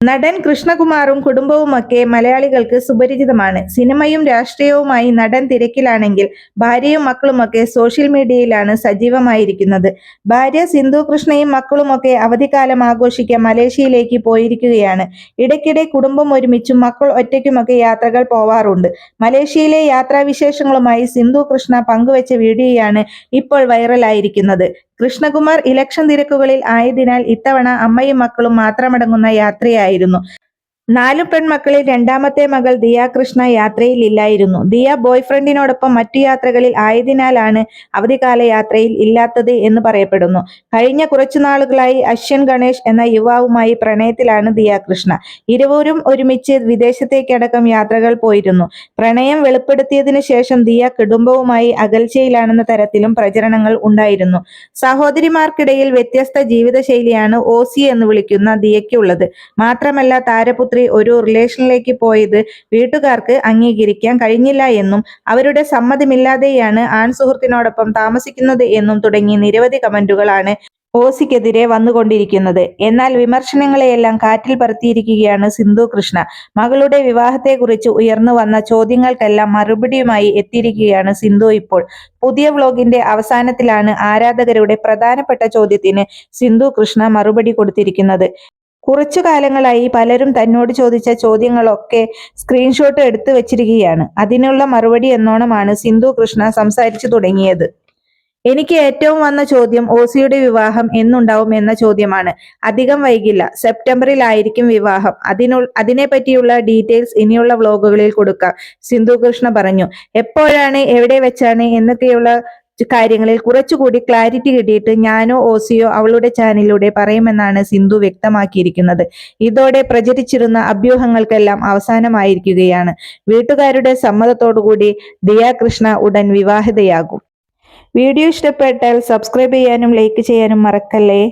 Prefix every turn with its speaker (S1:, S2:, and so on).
S1: നടൻ കൃഷ്ണകുമാറും കുടുംബവുമൊക്കെ മലയാളികൾക്ക് സുപരിചിതമാണ്. സിനിമയും രാഷ്ട്രീയവുമായി നടൻ തിരക്കിലാണെങ്കിൽ ഭാര്യയും മക്കളുമൊക്കെ സോഷ്യൽ മീഡിയയിലാണ് സജീവമായിരിക്കുന്നത്. ഭാര്യ സിന്ധു കൃഷ്ണയും മക്കളുമൊക്കെ അവധിക്കാലം ആഘോഷിക്കാൻ മലേഷ്യയിലേക്ക് പോയിരിക്കുകയാണ്. ഇടയ്ക്കിടെ കുടുംബം ഒരുമിച്ചും മക്കൾ ഒറ്റയ്ക്കുമൊക്കെ യാത്രകൾ പോവാറുണ്ട്. മലേഷ്യയിലെ യാത്രാവിശേഷങ്ങളുമായി സിന്ധു കൃഷ്ണ പങ്കുവച്ച വീഡിയോയാണ് ഇപ്പോൾ വൈറലായിരിക്കുന്നത്. കൃഷ്ണകുമാർ ഇലക്ഷൻ തിരക്കുകളിൽ ആയതിനാൽ ഇത്തവണ അമ്മയും മക്കളും മാത്രമടങ്ങുന്ന യാത്രയായിരുന്നു. നാലു പെൺമക്കളിൽ രണ്ടാമത്തെ മകൾ ദിയ കൃഷ്ണ യാത്രയിൽ ഇല്ലായിരുന്നു ദിയ ബോയ്ഫ്രണ്ടിനോടൊപ്പം മറ്റു യാത്രകളിൽ ആയതിനാലാണ് അവധിക്കാല യാത്രയിൽ ഇല്ലാത്തത് എന്ന് പറയപ്പെടുന്നു. കഴിഞ്ഞ കുറച്ചു നാളുകളായി അശ്വൻ ഗണേഷ് എന്ന യുവാവുമായി പ്രണയത്തിലാണ് ദിയ കൃഷ്ണ. ഇരുവരും ഒരുമിച്ച് വിദേശത്തേക്കടക്കം യാത്രകൾ പോയിരുന്നു. പ്രണയം വെളിപ്പെടുത്തിയതിനു ശേഷം ദിയ കുടുംബവുമായി അകൽച്ചയിലാണെന്ന തരത്തിലും പ്രചരണങ്ങൾ ഉണ്ടായിരുന്നു. സഹോദരിമാർക്കിടയിൽ വ്യത്യസ്ത ജീവിതശൈലിയാണ് ഓസി എന്ന് വിളിക്കുന്ന ദിയയ്ക്കുള്ളത്. മാത്രമല്ല താരപുത്രി ഒരു റിലേഷനിലേക്ക് പോയത് വീട്ടുകാർക്ക് അംഗീകരിക്കാൻ കഴിഞ്ഞില്ല എന്നും അവരുടെ സമ്മതമില്ലാതെയാണ് ആൺ സുഹൃത്തിനോടൊപ്പം താമസിക്കുന്നത് എന്നും തുടങ്ങി നിരവധി കമന്റുകളാണ് ഓസിക്കെതിരെ വന്നുകൊണ്ടിരിക്കുന്നത്. എന്നാൽ വിമർശനങ്ങളെയെല്ലാം കാറ്റിൽ പറത്തിയിരിക്കുകയാണ് സിന്ധു കൃഷ്ണ. മകളുടെ വിവാഹത്തെക്കുറിച്ച് ഉയർന്നു വന്ന ചോദ്യങ്ങൾക്കെല്ലാം മറുപടിയുമായി എത്തിയിരിക്കുകയാണ് സിന്ധു ഇപ്പോൾ. പുതിയ വ്ലോഗിന്റെ അവസാനത്തിലാണ് ആരാധകരുടെ പ്രധാനപ്പെട്ട ചോദ്യത്തിന് സിന്ധു കൃഷ്ണ മറുപടി കൊടുത്തിരിക്കുന്നത്. കുറച്ചു കാലങ്ങളായി പലരും തന്നോട് ചോദിച്ച ചോദ്യങ്ങളൊക്കെ സ്ക്രീൻഷോട്ട് എടുത്തു വച്ചിരിക്കുകയാണ്. അതിനുള്ള മറുപടി എന്നോണമാണ് സിന്ധു കൃഷ്ണ സംസാരിച്ചു തുടങ്ങിയത്. എനിക്ക് ഏറ്റവും വന്ന ചോദ്യം ഓസിയുടെ വിവാഹം എന്നുണ്ടാവും എന്ന ചോദ്യമാണ്. അധികം വൈകില്ല. സെപ്റ്റംബറിൽ ആയിരിക്കും വിവാഹം. അതിനു അതിനെപ്പറ്റിയുള്ള ഡീറ്റെയിൽസ് ഇനിയുള്ള വ്ലോഗുകളിൽ കൊടുക്കാം. സിന്ധു കൃഷ്ണ പറഞ്ഞു എപ്പോഴാണ്? എവിടെ വെച്ചാണ്? എന്നൊക്കെയുള്ള കാര്യങ്ങളിൽ കുറച്ചുകൂടി ക്ലാരിറ്റി കിട്ടിയിട്ട് ഞാനോ ഓസിയോ അവളുടെ ചാനലിലൂടെ പറയുമെന്നാണ് സിന്ധു വ്യക്തമാക്കിയിരിക്കുന്നത്. ഇതോടെ പ്രചരിച്ചിരുന്ന അഭ്യൂഹങ്ങൾക്കെല്ലാം അവസാനമായിരിക്കുകയാണ്. വീട്ടുകാരുടെ സമ്മതത്തോടുകൂടി ദിയ കൃഷ്ണ ഉടൻ വിവാഹിതയാകും. വീഡിയോ ഇഷ്ടപ്പെട്ടാൽ സബ്സ്ക്രൈബ് ചെയ്യാനും ലൈക്ക് ചെയ്യാനും മറക്കല്ലേ?